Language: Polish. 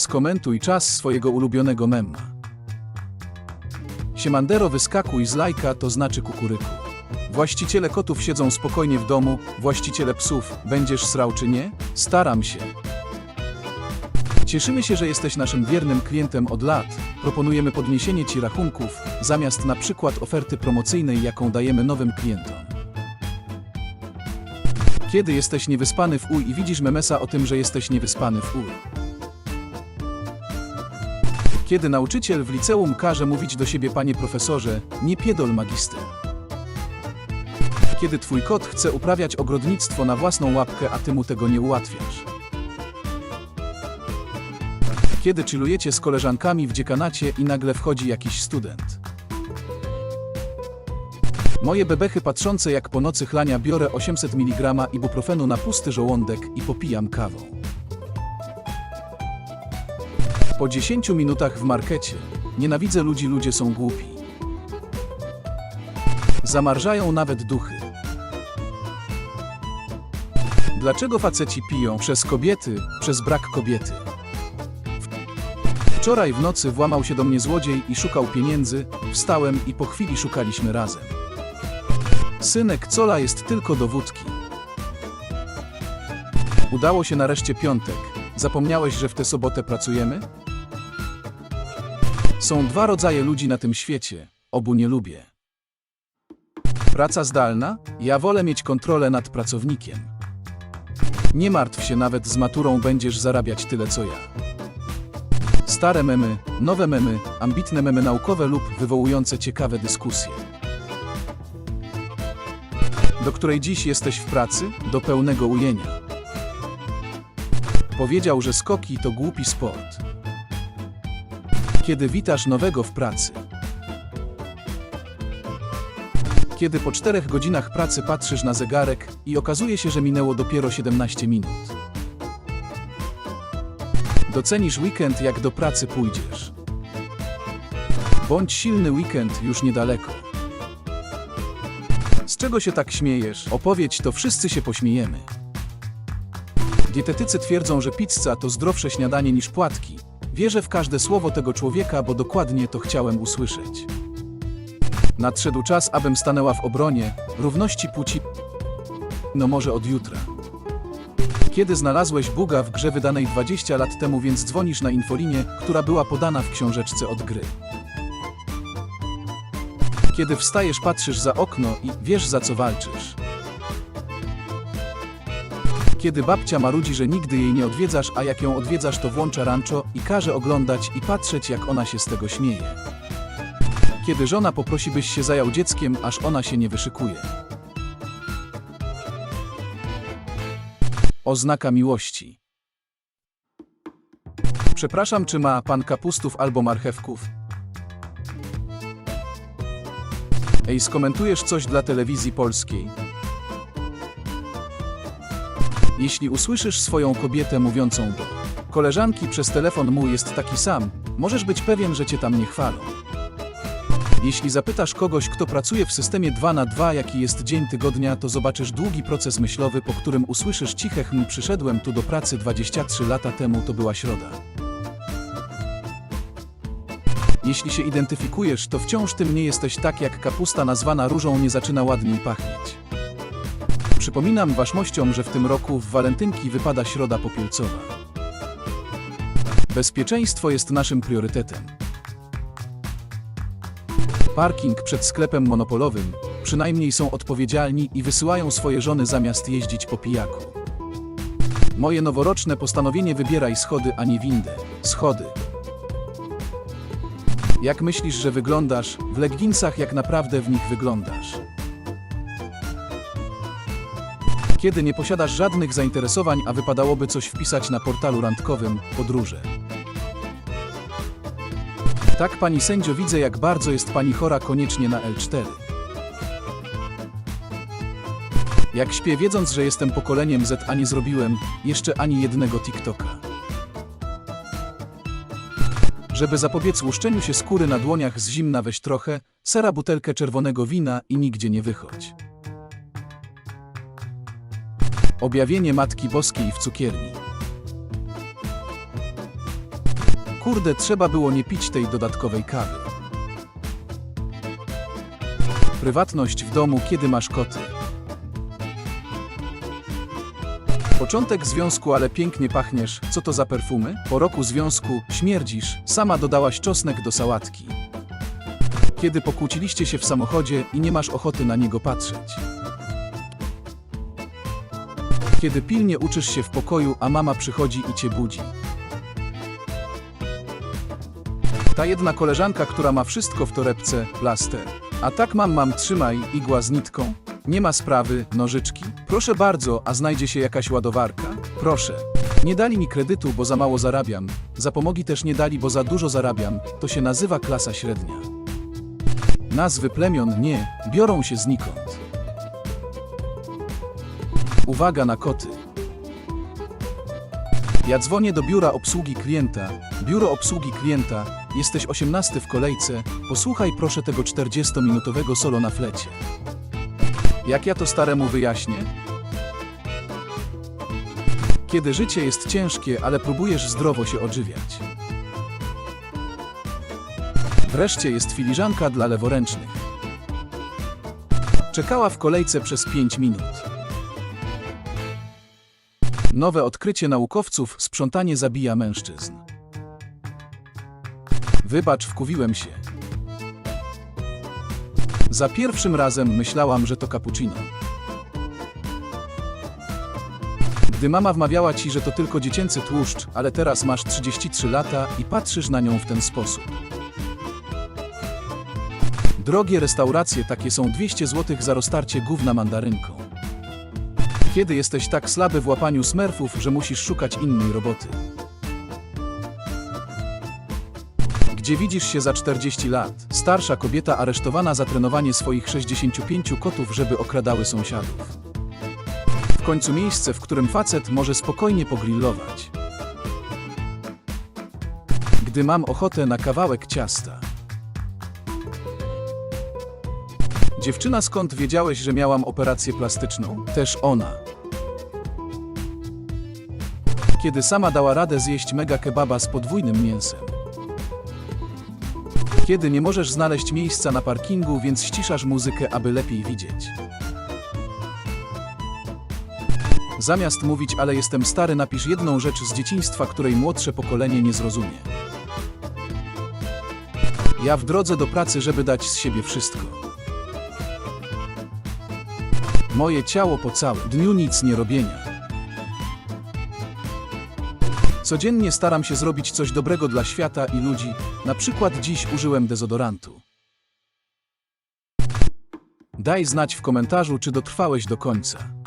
Skomentuj czas swojego ulubionego memma. Siemandero wyskakuj z lajka to znaczy kukuryku. Właściciele kotów siedzą spokojnie w domu, właściciele psów, będziesz srał czy nie? Staram się. Cieszymy się, że jesteś naszym wiernym klientem od lat. Proponujemy podniesienie Ci rachunków, zamiast na przykład oferty promocyjnej, jaką dajemy nowym klientom. Kiedy jesteś niewyspany w uj i widzisz memesa o tym, że jesteś niewyspany w uj. Kiedy nauczyciel w liceum każe mówić do siebie panie profesorze, nie piedol magister. Kiedy twój kot chce uprawiać ogrodnictwo na własną łapkę, a ty mu tego nie ułatwiasz. Kiedy chillujecie z koleżankami w dziekanacie i nagle wchodzi jakiś student. Moje bebechy patrzące jak po nocy chlania biorę 800 mg ibuprofenu na pusty żołądek i popijam kawą. Po 10 minutach w markecie. Nienawidzę ludzi, ludzie są głupi. Zamarżają nawet duchy. Dlaczego faceci piją? Przez kobiety, przez brak kobiety. Wczoraj w nocy włamał się do mnie złodziej i szukał pieniędzy, wstałem i po chwili szukaliśmy razem. Synek Cola jest tylko do wódki. Udało się nareszcie piątek. Zapomniałeś, że w tę sobotę pracujemy? Są dwa rodzaje ludzi na tym świecie. Obu nie lubię. Praca zdalna? Ja wolę mieć kontrolę nad pracownikiem. Nie martw się, nawet z maturą będziesz zarabiać tyle co ja. Stare memy, nowe memy, ambitne memy naukowe lub wywołujące ciekawe dyskusje. Do której dziś jesteś w pracy? Do pełnego ujęcia. Powiedział, że skoki to głupi sport. Kiedy witasz nowego w pracy? Kiedy po czterech godzinach pracy patrzysz na zegarek i okazuje się, że minęło dopiero 17 minut. Docenisz weekend, jak do pracy pójdziesz. Bądź silny weekend już niedaleko. Z czego się tak śmiejesz? Opowiedź, to wszyscy się pośmiejemy. Dietetycy twierdzą, że pizza to zdrowsze śniadanie niż płatki. Wierzę w każde słowo tego człowieka, bo dokładnie to chciałem usłyszeć. Nadszedł czas, abym stanęła w obronie równości płci. No może od jutra. Kiedy znalazłeś buga w grze wydanej 20 lat temu, więc dzwonisz na infolinię, która była podana w książeczce od gry. Kiedy wstajesz, patrzysz za okno i wiesz za co walczysz. Kiedy babcia marudzi, że nigdy jej nie odwiedzasz, a jak ją odwiedzasz, to włącza rancho i każe oglądać i patrzeć, jak ona się z tego śmieje. Kiedy żona poprosi, byś się zajął dzieckiem, aż ona się nie wyszykuje. Oznaka miłości. Przepraszam, czy ma pan kapustów albo marchewków? Ej, skomentujesz coś dla telewizji polskiej? Jeśli usłyszysz swoją kobietę mówiącą do koleżanki przez telefon mój jest taki sam, możesz być pewien, że cię tam nie chwalą. Jeśli zapytasz kogoś, kto pracuje w systemie 2 na 2, jaki jest dzień tygodnia, to zobaczysz długi proces myślowy, po którym usłyszysz ciche hm, przyszedłem tu do pracy 23 lata temu, to była środa. Jeśli się identyfikujesz, to wciąż tym nie jesteś tak jak kapusta nazwana różą nie zaczyna ładniej pachnieć. Przypominam waszmościom, że w tym roku w walentynki wypada środa popielcowa. Bezpieczeństwo jest naszym priorytetem. Parking przed sklepem monopolowym, przynajmniej są odpowiedzialni i wysyłają swoje żony zamiast jeździć po pijaku. Moje noworoczne postanowienie wybieraj schody, a nie windę. Schody. Jak myślisz, że wyglądasz? W legginsach jak naprawdę w nich wyglądasz. Kiedy nie posiadasz żadnych zainteresowań, a wypadałoby coś wpisać na portalu randkowym, podróże. Tak, pani sędzio, widzę, jak bardzo jest pani chora koniecznie na L4. Jak śpię, wiedząc, że jestem pokoleniem Z, a nie zrobiłem jeszcze ani jednego TikToka. Żeby zapobiec łuszczeniu się skóry na dłoniach z zimna, weź trochę, sera butelkę czerwonego wina i nigdzie nie wychodź. Objawienie Matki Boskiej w cukierni. Kurde, trzeba było nie pić tej dodatkowej kawy. Prywatność w domu, kiedy masz koty. Początek związku, ale pięknie pachniesz. Co to za perfumy? Po roku związku śmierdzisz. Sama dodałaś czosnek do sałatki. Kiedy pokłóciliście się w samochodzie i nie masz ochoty na niego patrzeć. Kiedy pilnie uczysz się w pokoju, a mama przychodzi i cię budzi. Ta jedna koleżanka, która ma wszystko w torebce, plaster. A tak mam, mam, trzymaj, igła z nitką. Nie ma sprawy, nożyczki. Proszę bardzo, a znajdzie się jakaś ładowarka? Proszę. Nie dali mi kredytu, bo za mało zarabiam. Zapomogi też nie dali, bo za dużo zarabiam. To się nazywa klasa średnia. Nazwy plemion nie, biorą się znikąd. Uwaga na koty. Ja dzwonię do biura obsługi klienta. Biuro obsługi klienta. Jesteś 18 w kolejce. Posłuchaj proszę tego 40-minutowego solo na flecie. Jak ja to staremu wyjaśnię? Kiedy życie jest ciężkie, ale próbujesz zdrowo się odżywiać. Wreszcie jest filiżanka dla leworęcznych. Czekała w kolejce przez 5 minut. Nowe odkrycie naukowców sprzątanie zabija mężczyzn. Wybacz, wkuwiłem się. Za pierwszym razem myślałam, że to cappuccino. Gdy mama wmawiała ci, że to tylko dziecięcy tłuszcz, ale teraz masz 33 lata i patrzysz na nią w ten sposób. Drogie restauracje takie są 200 zł za roztarcie gówna mandarynką. Kiedy jesteś tak słaby w łapaniu smerfów, że musisz szukać innej roboty? Gdzie widzisz się za 40 lat? Starsza kobieta aresztowana za trenowanie swoich 65 kotów, żeby okradały sąsiadów. W końcu miejsce, w którym facet może spokojnie pogrillować. Gdy mam ochotę na kawałek ciasta. Dziewczyna, skąd wiedziałeś, że miałam operację plastyczną? Też ona. Kiedy sama dała radę zjeść mega kebaba z podwójnym mięsem. Kiedy nie możesz znaleźć miejsca na parkingu, więc ściszasz muzykę, aby lepiej widzieć. Zamiast mówić, ale jestem stary, napisz jedną rzecz z dzieciństwa, której młodsze pokolenie nie zrozumie. Ja w drodze do pracy, żeby dać z siebie wszystko. Moje ciało po całym dniu nic nie robienia. Codziennie staram się zrobić coś dobrego dla świata i ludzi, na przykład dziś użyłem dezodorantu. Daj znać w komentarzu, czy dotrwałeś do końca.